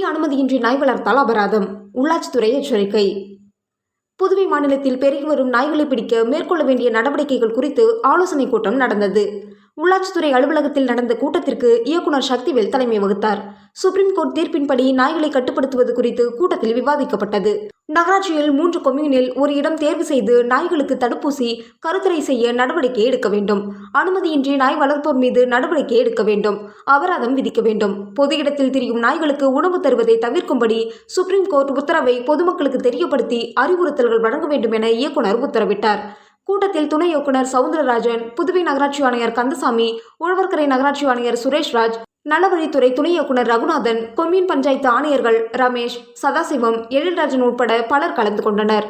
அனுமதியின்றி நாய் வளர்த்தால் அபராதம். உள்ளாட்சித்துறை எச்சரிக்கை. புதுவை மாநிலத்தில் பெருகி வரும் நாய்களை பிடிக்க மேற்கொள்ள வேண்டிய நடவடிக்கைகள் குறித்து ஆலோசனைக் கூட்டம் நடந்தது. உள்ளாட்சித்துறை அலுவலகத்தில் நடந்த கூட்டத்திற்கு இயக்குனர் சக்திவேல் தலைமை வகுத்தார். சுப்ரீம் கோர்ட் தீர்ப்பின்படி நாய்களை கட்டுப்படுத்துவது குறித்து கூட்டத்தில் விவாதிக்கப்பட்டது. நகராட்சியில் மூன்று கொம்யூனில் ஒரு இடம் தேர்வு செய்து நாய்களுக்கு தடுப்பூசி கருத்தரை செய்ய நடவடிக்கை எடுக்க வேண்டும். அனுமதியின்றி நாய் வளர்ப்போர் மீது நடவடிக்கை எடுக்க வேண்டும். அபராதம் விதிக்க வேண்டும். பொது இடத்தில் திரியும் நாய்களுக்கு உணவு தருவதை தவிர்க்கும்படி சுப்ரீம் கோர்ட் உத்தரவை பொதுமக்களுக்கு தெரியப்படுத்தி அறிவுறுத்தல்கள் வழங்க வேண்டும் என இயக்குனர் உத்தரவிட்டார். கூட்டத்தில் துணை இயக்குனர் சவுந்தரராஜன் புதுவை நகராட்சி ஆணையர் கந்தசாமி உழவர்கரை நகராட்சி ஆணையர் சுரேஷ்ராஜ் நலவழித்துறை துணை இயக்குனர் ரகுநாதன் கொம்யூன் பஞ்சாயத்து ஆணையர்கள் ரமேஷ் சதாசிவம் எழில்ராஜன் உட்பட பலர் கலந்து கொண்டனர்.